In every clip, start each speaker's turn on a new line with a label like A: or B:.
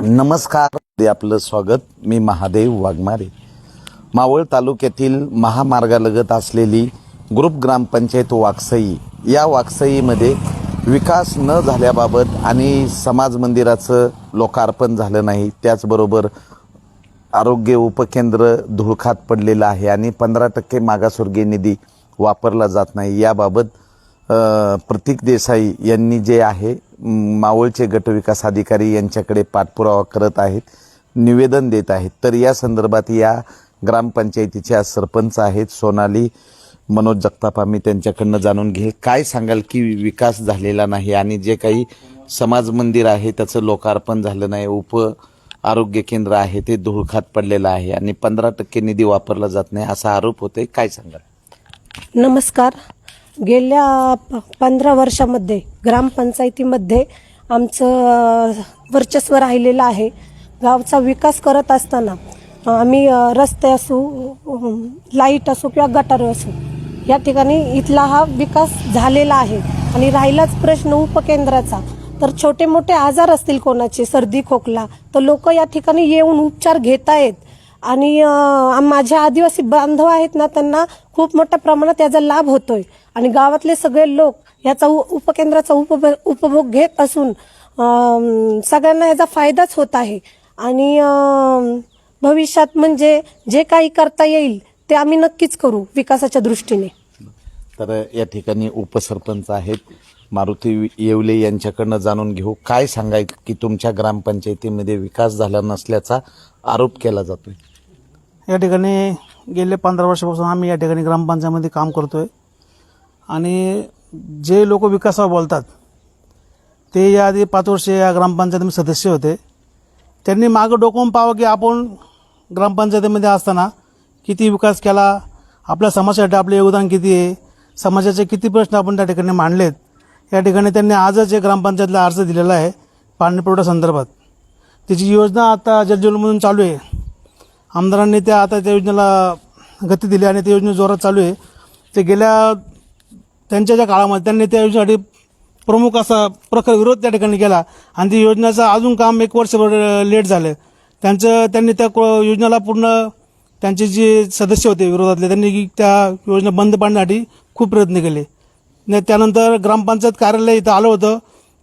A: नमस्कार आपलं स्वागत. मी महादेव वाघमारे. मावळ तालुक्यातील महामार्गालगत असलेली ग्रुप ग्रामपंचायत वाकसई या वाकसईमध्ये विकास न झाल्याबाबत आणि समाज मंदिराचं लोकार्पण झालं नाही त्याचबरोबर आरोग्य उपकेंद्र धुळखात पडलेलं आहे आणि पंधरा टक्के मागासवर्गीय निधी वापरला जात नाही. याबाबत प्रतीक देसाई यांनी जे आहे मावळचे गटविकास अधिकारी यांच्याकडे पाठपुरावा करत आहेत निवेदन देत आहेत. तर या संदर्भात या ग्रामपंचायतीच्या सरपंच आहेत सोनाली मनोज जगताप आम्ही त्यांच्याकडनं जाणून घेईल. काय सांगाल की विकास झालेला नाही आणि जे काही समाज मंदिर आहे त्याचं लोकार्पण झालं नाही उप आरोग्य केंद्र आहे ते धुळखात पडलेलं आहे आणि पंधरा टक्के निधी वापरला जात नाही असा आरोप होतोय. काय सांगाल?
B: नमस्कार. गेल्या प- पंधरा वर्षामध्ये ग्रामपंचायतीमध्ये आमचं वर्चस्व राहिलेलं आहे. गावचा विकास करत असताना आम्ही रस्ते असू लाइट असो किंवा गटार असो या ठिकाणी इथला हा विकास झालेला आहे. आणि राहिलाच प्रश्न उपकेंद्राचा. तर छोटे मोठे आजार असतील कोणाचे सर्दी खोकला तर लोक या ठिकाणी येऊन उपचार घेत आहेत आणि माझ्या आदिवासी बांधव आहेत ना त्यांना खूप मोठ्या प्रमाणात याचा लाभ होतोय. आणि गावातले सगळे लोक याचा उ- उपकेंद्राचा उपभोग उपभोग घेत असून सगळ्यांना याचा फायदाच होत आहे. आणि भविष्यात म्हणजे जे काही करता येईल ते आम्ही नक्कीच करू विकासाच्या दृष्टीने.
A: तर या ठिकाणी उपसरपंच आहेत. मारुती येवले यांच्याकडनं जाणून घेऊ. काय सांगाय की तुमच्या ग्रामपंचायतीमध्ये विकास झाला नसल्याचा आरोप केला जातोय?
C: या ठिकाणी गेले पंधरा वर्षापासून आम्ही या ठिकाणी ग्रामपंचायतमध्ये काम करतो आहे आणि जे लोक विकासावर बोलतात ते याआधी पाच वर्ष या ग्रामपंचायतीमध्ये सदस्य होते. त्यांनी मागं डोकवून पाहावं की आपण ग्रामपंचायतीमध्ये असताना किती विकास केला आपल्या समाजासाठी आपले योगदान किती आहे समाजाचे किती प्रश्न आपण त्या ठिकाणी मांडलेत. या ठिकाणी त्यांनी आजच एक ग्रामपंचायतला अर्ज दिलेला आहे पाणी पुरवठा संदर्भात. त्याची योजना आता जलजीवनमधून चालू आहे. आमदारांनी त्या आता त्या योजनेला गती दिली आणि त्या योजना जोरात चालू आहे. ते गेल्या त्यांच्या ज्या काळामध्ये त्यांनी त्या योजनेसाठी प्रमुख असा प्रखर विरोध त्या ठिकाणी केला आणि ती योजनेचं अजून काम एक वर्षभर लेट झालं. त्यांचं त्यांनी त्या को- योजनेला पूर्ण त्यांचे जे सदस्य होते विरोधातले त्यांनी त्या योजना बंद पाडण्यासाठी खूप प्रयत्न केले. न त्यानंतर ग्रामपंचायत कार्यालय इथं आलं होतं.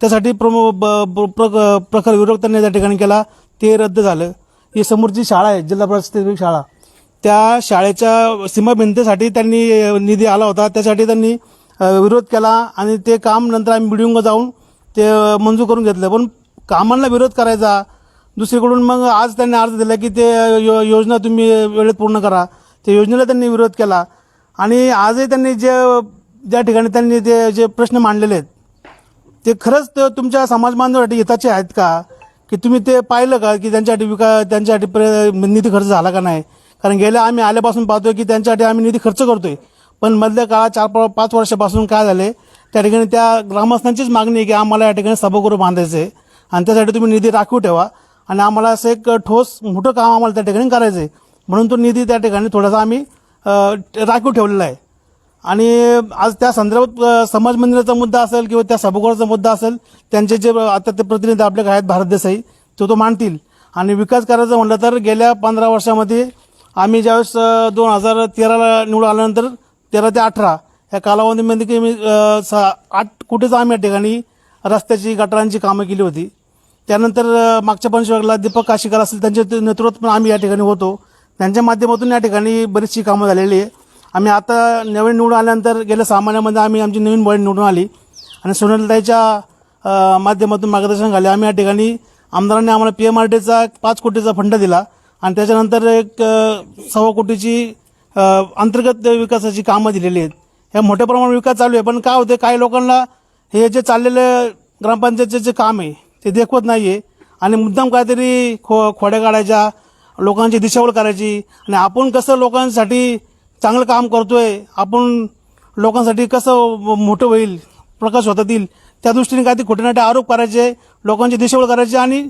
C: त्यासाठी प्रमुख ब- प्र- प्रखर विरोध त्यांनी त्या ठिकाणी केला. ते रद्द झालं. ही समोरची शाळा आहे जिल्हा परिषद शाळा. त्या शाळेच्या सीमाभिंतीसाठी त्यांनी निधी आला होता. त्यासाठी त्यांनी विरोध केला आणि ते काम नंतर आम्ही बिडिंग जाऊन ते मंजूर करून घेतलं. पण कामांना विरोध करायचा. दुसरीकडून मग आज त्यांनी अर्ज दिला की ते यो- योजना तुम्ही वेळेत पूर्ण करा. त्या योजनेला त्यांनी विरोध केला. आणि आजही त्यांनी जे ज्या ठिकाणी त्यांनी ते जे प्रश्न मांडलेले आहेत ते खरंच तुमच्या समाज बांधवासाठी हिताचे आहेत का? की तुम्ही ते पाहिलं का की त्यांच्यासाठी विका त्यांच्यासाठी प्रे निधी खर्च झाला का नाही? कारण गेल्या आम्ही आल्यापासून पाहतोय की त्यांच्यासाठी आम्ही निधी खर्च करतोय. पण मधल्या काळात चार पाच वर्षापासून काय झाले? त्या ठिकाणी त्या ग्रामस्थांचीच मागणी आहे की आम्हाला या ठिकाणी सभागृह बांधायचं आहे आणि त्यासाठी तुम्ही निधी राखीव ठेवा. आणि आम्हाला असं एक ठोस मोठं काम आम्हाला त्या ठिकाणी करायचं आहे म्हणून तो निधी त्या ठिकाणी थोडासा आम्ही राखीव ठेवलेला आहे. आणि आज त्या संदर्भात समाज मंदिराचा मुद्दा असेल किंवा त्या सभागृहाचा मुद्दा असेल त्यांचे जे आता ते प्रतिनिधी आपल्याकडे आहेत भारत देसाई तो तो मांडतील. आणि विकास करायचं म्हटलं तर गेल्या पंधरा वर्षामध्ये आम्ही ज्यावेळेस दोन हजार तेराला निवडून आल्यानंतर तेरा ते अठरा या कालावधीमध्ये की मी आठ कुठेच आम्ही या ठिकाणी रस्त्याची गटारांची कामं केली होती. त्यानंतर मागच्या पंचवर्गला दीपक काशीकर असेल त्यांच्या नेतृत्व पण आम्ही या ठिकाणी होतो. त्यांच्या माध्यमातून या ठिकाणी बरीचशी कामं झालेली आहे. आम्ही आता नवीन निवडून आल्यानंतर गेल्या सहा महिन्यामध्ये आम्ही आमची नवीन बॉडी निवडून आली. आणि सोनलताईच्या माध्यमातून मार्गदर्शन झाले. आम्ही या ठिकाणी आमदारांनी आम्हाला पी एम आर टीचा पाच कोटीचा फंड दिला. आणि त्याच्यानंतर एक सव्वा कोटीची अंतर्गत विकासाची कामं दिलेली आहेत. ह्या मोठ्या प्रमाणात विकास चालू आहे. पण काय होते काही लोकांना हे जे चाललेलं ग्रामपंचायतचे जे काम आहे ते देखवत नाही आहे आणि मुद्दाम काहीतरी खो खोड्या काढायच्या लोकांची दिशाभूल करायची. आणि आपण कसं लोकांसाठी चांगलं काम करतोय आपण लोकांसाठी कसं मोठं होईल प्रकाश होतात येईल त्या दृष्टीने काय ते खोटे नाटे आरोप करायचे लोकांची दिशाभूल करायची आणि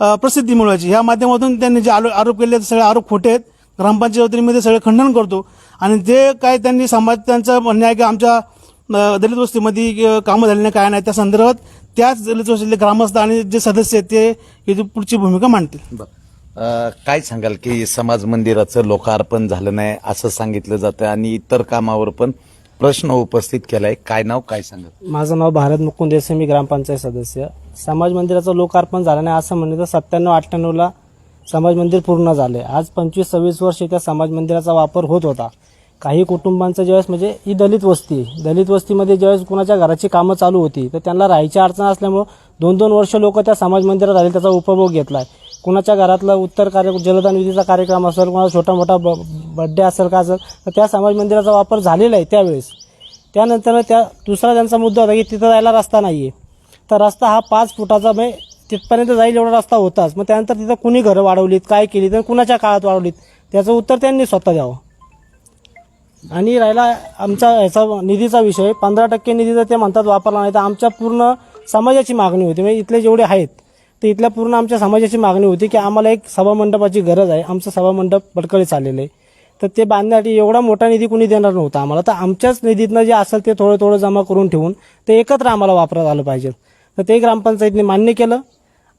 C: प्रसिद्धी मिळवायची. ह्या माध्यमातून त्यांनी जे आलो आरोप केले सगळे आरोप खोटे आहेत. ग्रामपंचायतीमध्ये सगळे खंडन करतो. आणि जे काय त्यांनी समाज त्यांचं म्हणणं आहे की आमच्या दलित वस्तीमध्ये कामं झाली नाही काय नाही त्या संदर्भात त्याच दलित वस्तीतले ग्रामस्थ आणि जे सदस्य आहेत ते पुढची भूमिका मांडतील.
A: काय सांगाल की समाज मंदिराचं लोकार्पण झालं नाही असं सांगितलं जातं आणि इतर कामावर पण प्रश्न उपस्थित केलाय. काय नाव काय सांगाल?
D: माझं नाव भारत मुकुंद देसाई मी ग्रामपंचायत सदस्य. समाज मंदिराचं लोकार्पण झालं नाही असं म्हणलं तर सत्त्याण्णव अठ्ठ्याण्णवला समाज मंदिर पूर्ण झाले आज पंचवीस सव्वीस वर्ष त्या समाज मंदिराचा वापर होत होता. काही कुटुंबांचं ज्यावेळेस म्हणजे ही दलित वस्ती दलित वस्तीमध्ये ज्यावेळेस कुणाच्या घराची कामं चालू होती तर त्यांना राहायची अडचण असल्यामुळं दोन दोन वर्ष लोक त्या समाज मंदिरात आले त्याचा उपभोग घेतलाय. कुणाच्या घरातला उत्तर कार्य जलदान विधीचा कार्यक्रम असेल कुणाचा छोटा मोठा ब बड्डे असेल का असेल तर त्या समाज मंदिराचा वापर झालेला आहे त्यावेळेस. त्यानंतर त्या दुसरा त्यांचा मुद्दा होता की तिथं जायला रस्ता नाही आहे तर रस्ता हा पाच फुटाचा म्हणजे तिथपर्यंत जाईल एवढा रस्ता होताच. मग त्यानंतर तिथं कुणी घरं वाढवलीत काय केली तर कुणाच्या काळात वाढवलीत त्याचं उत्तर त्यांनी स्वतः द्यावं. आणि राहिला आमचा ह्याचा निधीचा विषय. पंधरा टक्के निधी जर ते म्हणतात वापरला नाही तर आमच्या पूर्ण समाजाची मागणी होती. म्हणजे इथले जेवढे आहेत तर इथल्या पूर्ण आमच्या समाजाची मागणी होती की आम्हाला एक सभामंडपाची गरज आहे. आमचं सभामंडप भटकळी चाललेलं आहे. तर ते बांधण्यासाठी एवढा मोठा निधी कुणी देणार नव्हता आम्हाला. तर आमच्याच निधीतनं जे असेल ते थोडं थोडं जमा करून ठेवून ते एकत्र आम्हाला वापरात आलं पाहिजे. तर ते ग्रामपंचायतीने मान्य केलं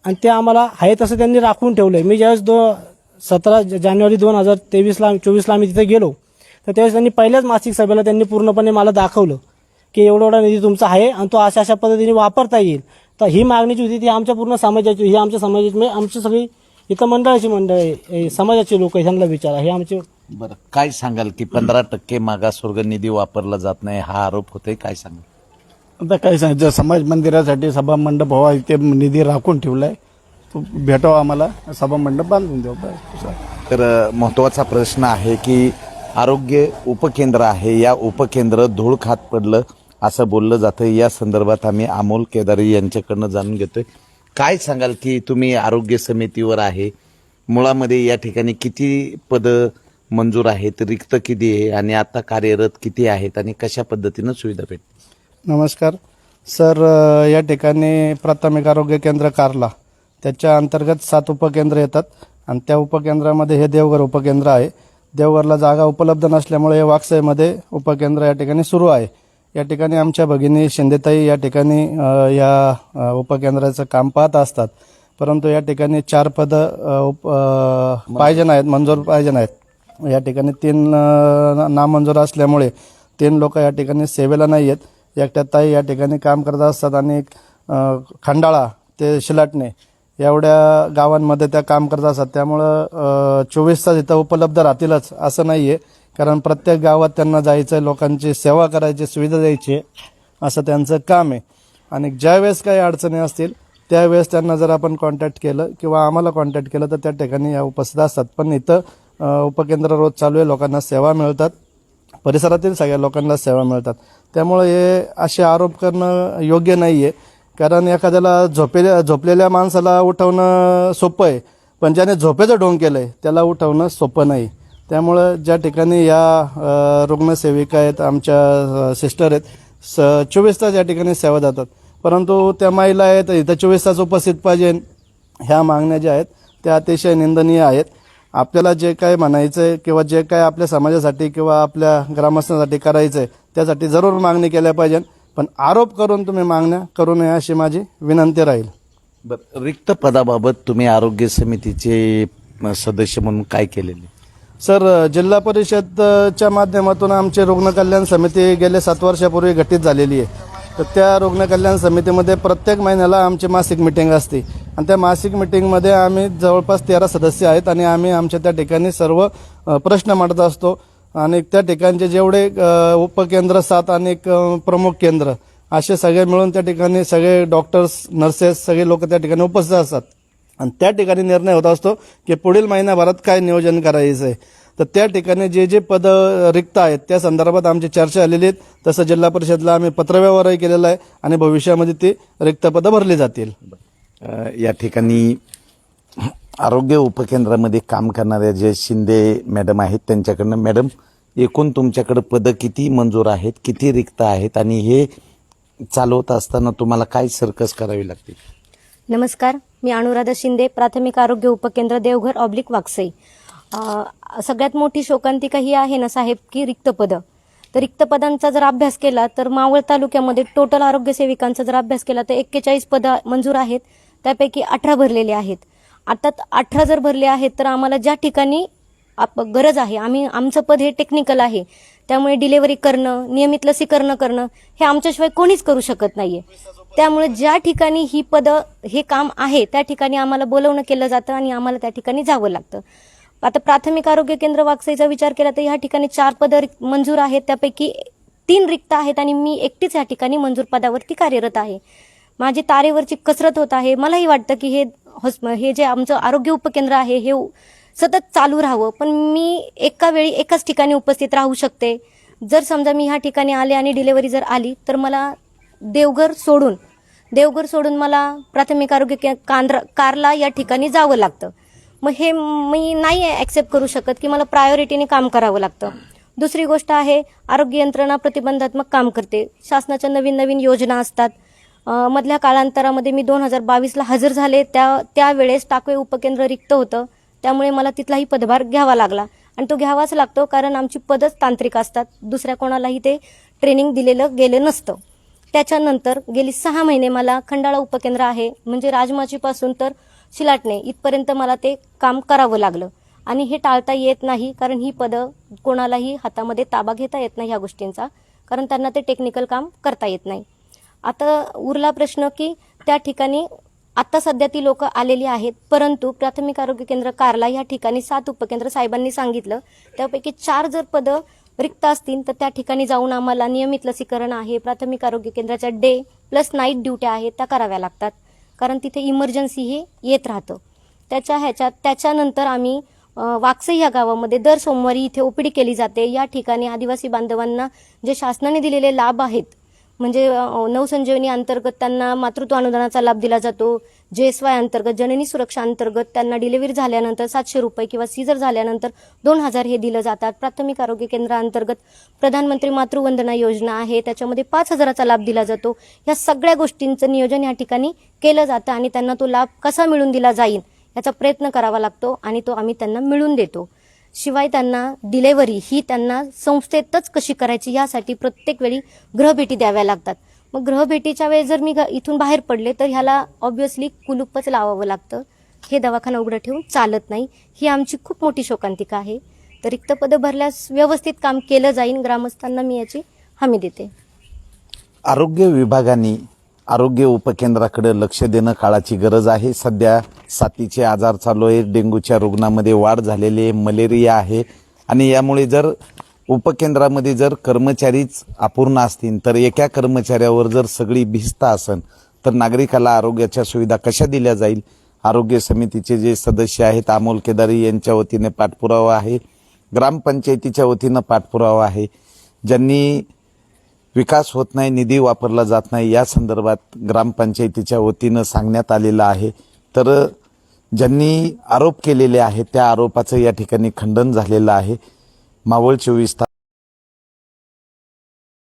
D: आणि ते आम्हाला आहे तसं त्यांनी राखून ठेवलं आहे मी ज्यावेळेस दो सतरा जानेवारी दोन हजार तेवीसला चोवीसला आम्ही तिथे गेलो तर त्यावेळेस त्यांनी पहिल्याच मासिक सभेला त्यांनी पूर्णपणे मला दाखवलं की एवढा एवढा निधी तुमचा आहे आणि तो अशा अशा पद्धतीने वापरता येईल. तर ही मागणीची होती ती आमच्या पूर्ण समाजाची ही आमच्या समाजाची म्हणजे आमची सगळी इथं मंडळाची मंडळ आहे समाजाचे लोक आहे त्यांना विचारा हे आमचे
A: बरं काय सांगाल की पंधरा टक्के मागासवर्ग निधी वापरला जात नाही हा आरोप होतोय काय सांगाल?
E: आता काय सांगायचं समाज मंदिरासाठी सभा मंडप हवा इथे निधी राखून ठेवलाय तो भेटावा आम्हाला सभा मंडप बांधून देऊ बस
A: तर महत्त्वाचा प्रश्न आहे की आरोग्य उपकेंद्र आहे या उपकेंद्र धूळ खात पडलं असं बोललं जातं. या संदर्भात आम्ही अमोल केदारी यांच्याकडनं जाणून घेतोय. काय सांगाल की तुम्ही आरोग्य समितीवर आहे? मुळामध्ये या ठिकाणी किती पदं मंजूर आहेत? रिक्त किती आहे? आणि आता कार्यरत किती आहेत? आणि कशा पद्धतीनं सुविधा भेट
E: नमस्कार. सर या ठिकाणी प्राथमिक आरोग्य केंद्र कारला. त्याच्या अंतर्गत सात उपकेंद्र येतात. आणि त्या उपकेंद्रामध्ये हे देवघर उपकेंद्र आहे. देवघरला जागा उपलब्ध नसल्यामुळे हे वाकसाईमध्ये उपकेंद्र या ठिकाणी सुरू आहे. या ठिकाणी आमच्या भगिनी शिंदेताई या ठिकाणी या उपकेंद्राचं काम पाहत असतात. परंतु या ठिकाणी चार पदं उप- पाहिजे नाहीत मंजूर पाहिजे नाहीत. या ठिकाणी तीन नामंजूर असल्यामुळे तीन लोक या ठिकाणी सेवेला नाही आहेत एकट्या ताई या ठिकाणी काम करत असतात आणि खंडाळा ते शिलाटणे एवढ्या गावांमध्ये त्या काम करत असतात. त्यामुळं चोवीस तास इथं उपलब्ध राहतीलच असं नाही आहे कारण प्रत्येक गावात त्यांना जायचं लोकांची सेवा करायची सुविधा द्यायची असं त्यांचं काम आहे. आणि ज्यावेळेस काही अडचणी असतील त्यावेळेस त्यांना जर आपण कॉन्टॅक्ट केलं किंवा आम्हाला कॉन्टॅक्ट केलं तर त्या ठिकाणी या उपस्थित असतात. पण इथं उपकेंद्र रोज चालू आहे लोकांना सेवा मिळतात. परिसरातील सगळ्या लोकांना सेवा मिळतात. त्यामुळे हे असे आरोप करणं योग्य नाही आहे कारण एखाद्याला झोपेल्या झोपलेल्या माणसाला उठवणं सोपं आहे. पण ज्याने झोपेचं ढोंग केलं आहे त्याला उठवणं सोपं नाही. त्यामुळं ज्या ठिकाणी या रुग्णसेविका आहेत आमच्या सिस्टर आहेत स चोवीस तास या ठिकाणी सेवा जातात परंतु त्या महिला आहेत इथं चोवीस तास उपस्थित पाहिजे. ह्या मागण्या ज्या आहेत त्या अतिशय निंदनीय आहेत. आपल्याला जे काय म्हणायचं आहे किंवा जे काय आपल्या समाजासाठी किंवा आपल्या ग्रामस्थांसाठी करायचं आहे त्यासाठी जरूर मागणी केल्या पाहिजे. पण आरोप करून तुम्ही मागण्या करू नये अशी माझी विनंती राहील.
A: बरं रिक्त पदाबाबत तुम्ही आरोग्य समितीचे सदस्य म्हणून काय केलेले?
E: सर जिल्हा परिषदच्या माध्यमातून आमची रुग्ण कल्याण समिती गेल्या सात वर्षापूर्वी गठीत झालेली आहे. तर त्या रुग्ण कल्याण समितीमध्ये प्रत्येक महिन्याला आमची मासिक मिटिंग असते. आणि त्या मासिक मिटिंगमध्ये आम्ही जवळपास तेरा सदस्य आहेत आणि आम्ही आमच्या त्या ठिकाणी सर्व प्रश्न मांडत असतो. आणि त्या ठिकाणचे जेवढे उपकेंद्र सात आणि एक प्रमुख केंद्र असे सगळे मिळून त्या ठिकाणी सगळे डॉक्टर्स नर्सेस सगळे लोक त्या ठिकाणी उपस्थित असतात. आणि त्या ठिकाणी निर्णय होत असतो की पुढील महिन्याभरात काय नियोजन करायचं आहे तर त्या ठिकाणी जे जे पद रिक्त आहेत त्या संदर्भात आमची चर्चा आलेली आहेत. तसं जिल्हा परिषदला आम्ही पत्रव्यवहारही केलेला आहे आणि भविष्यामध्ये ती रिक्त पदं भरली जातील.
A: या ठिकाणी आरोग्य उपकेंद्रामध्ये काम करणाऱ्या जे शिंदे मॅडम आहेत त्यांच्याकडनं मॅडम एकूण तुमच्याकडे पदं किती मंजूर आहेत किती रिक्त आहेत आणि हे चालवत असताना तुम्हाला काय सर्कस करावी लागते?
F: नमस्कार मी अनुराधा शिंदे प्राथमिक आरोग्य उपकेंद्र देवघर ऑब्लिक वाकसई सगळ्यात मोठी शोकांतिका ही आहे ना साहेब की रिक्त पदं तर रिक्त पदांचा जर अभ्यास केला तर मावळ तालुक्यामध्ये टोटल आरोग्य सेविकांचा जर अभ्यास केला तर एक्केचाळीस पद मंजूर आहेत. त्यापैकी अठरा भरलेले आहेत. आता अठरा जर भरले आहेत तर आम्हाला ज्या ठिकाणी आप गरज आहे आम्ही आमचं पद हे टेक्निकल आहे. त्यामुळे डिलेव्हरी करणं नियमित लसीकरण करणं हे आमच्याशिवाय कोणीच करू शकत नाहीये. त्यामुळे ज्या ठिकाणी ही पदं हे काम आहे त्या ठिकाणी आम्हाला बोलवणं केलं जातं आणि आम्हाला त्या ठिकाणी जावं लागतं. आता प्राथमिक आरोग्य केंद्र वाकसाईचा विचार केला तर ह्या ठिकाणी चार पदं मंजूर आहेत. त्यापैकी तीन रिक्त आहेत आणि मी एकटीच या ठिकाणी मंजूर पदावरती कार्यरत आहे. माझी तारेवरची कसरत होत आहे. मलाही वाटतं की हे हॉस्प हे जे आमचं आरोग्य उपकेंद्र आहे हे सतत चालू राहावं. पण मी एका वेळी एकाच ठिकाणी उपस्थित राहू शकते. जर समजा मी ह्या ठिकाणी आले आणि डिलेवरी जर आली तर मला देवघर सोडून देवघर सोडून मला प्राथमिक आरोग्य के- कांद्र कारला या ठिकाणी जावं लागतं. मग हे मी नाही ॲक्सेप्ट करू शकत की मला प्रायोरिटीने काम करावं लागतं. दुसरी गोष्ट आहे आरोग्य यंत्रणा प्रतिबंधात्मक काम करते. शासनाच्या नवीन नवीन योजना असतात. मधल्या कालांतरामध्ये मी दोन हजार बावीसला हजर झाले. त्या त्यावेळेस टाकवे उपकेंद्र रिक्त होतं. त्यामुळे मला तिथलाही पदभार घ्यावा लागला. आणि तो घ्यावाच लागतो कारण आमची पदच तांत्रिक असतात. दुसऱ्या कोणालाही ते ट्रेनिंग दिलेलं गेलं नसतं. त्याच्यानंतर गेली सहा महिने मला खंडाळा उपकेंद्र आहे. म्हणजे राजमाचीपासून तर शिलाटणे इथपर्यंत मला ते काम करावं लागलं. आणि हे टाळता येत नाही कारण ही पदं कोणालाही हातामध्ये ताबा घेता येत नाही ह्या गोष्टींचा. कारण त्यांना ते टेक्निकल काम करता येत नाही. आता उरला प्रश्न की त्या ठिकाणी आता सध्या ती लोक आलेली आहेत. परंतु प्राथमिक आरोग्य केंद्र कारला या ठिकाणी सात उपकेंद्र साहेबांनी सांगितलं. त्यापैकी चार जर पदं रिक्त असतील तर त्या ठिकाणी जाऊन आम्हाला नियमित लसीकरण आहे. प्राथमिक आरोग्य केंद्राच्या डे प्लस नाईट ड्युट्या आहेत त्या कराव्या लागतात. कारण तिथे इमर्जन्सी हे येत राहतं. त्याच्या ह्याच्यात त्याच्यानंतर आम्ही अ, वाकसई या गावामध्ये दर सोमवारी इथे ओपीडी केली जाते. या ठिकाणी आदिवासी बांधवांना जे शासनाने दिलेले लाभ आहेत म्हणजे नवसंजीवनी अंतर्गत त्यांना मातृत्व अनुदानाचा लाभ दिला जातो. जेएसवाय अंतर्गत जननी सुरक्षा अंतर्गत त्यांना डिलिव्हरी झाल्यानंतर सातशे रुपये किंवा सीझर झाल्यानंतर दोन हजार हे दिलं जातात. प्राथमिक आरोग्य केंद्राअंतर्गत प्रधानमंत्री मातृवंदना योजना आहे. त्याच्यामध्ये पाच हजाराचा लाभ दिला जातो. या सगळ्या गोष्टींचं नियोजन या ठिकाणी केलं जातं आणि त्यांना तो लाभ कसा मिळून दिला जाईल याचा प्रयत्न करावा लागतो आणि तो आम्ही त्यांना मिळून देतो. शिवाय त्यांना डिलेव्हरी ही त्यांना संस्थेतच कशी करायची यासाठी प्रत्येक वेळी ग्रहभेटी द्याव्या लागतात. मग ग्रहभेटीच्या वेळेस जर मी इथून बाहेर पडले तर ह्याला ऑब्व्हियसली कुलूपच लावावं लागतं. हे दवाखाना उघडं ठेवून चालत नाही. ही आमची खूप मोठी शोकांतिका आहे. तर रिक्त पदं भरल्यास व्यवस्थित काम केलं जाईल ग्रामस्थांना मी याची हमी देते.
A: आरोग्य विभागाने आरोग्य उपकेंद्राकडे लक्ष देणं काळाची गरज आहे. सध्या साथीचे आजार चालू आहे डेंग्यूच्या रुग्णामध्ये वाढ झालेली आहे. मलेरिया आहे. आणि यामुळे जर उपकेंद्रामध्ये जर कर्मचारीच अपूर्ण असतील तर एका कर्मचाऱ्यावर जर सगळी भिस्त असन तर नागरिकाला आरोग्याच्या सुविधा कशा दिल्या जाईल? आरोग्य समितीचे जे सदस्य आहेत अमोल केदारी यांच्या वतीने पाठपुरावा आहे. ग्रामपंचायतीच्या वतीनं पाठपुरावा आहे. ज्यांनी विकास होत नाही निधी वापरला जात नाही या संदर्भात ग्रामपंचायतीच्या वतीनं सांगण्यात आलेलं आहे. तर ज्यांनी आरोप केलेले आहेत त्या आरोपाचं या ठिकाणी खंडन झालेलं आहे. मावळ चोवीस तास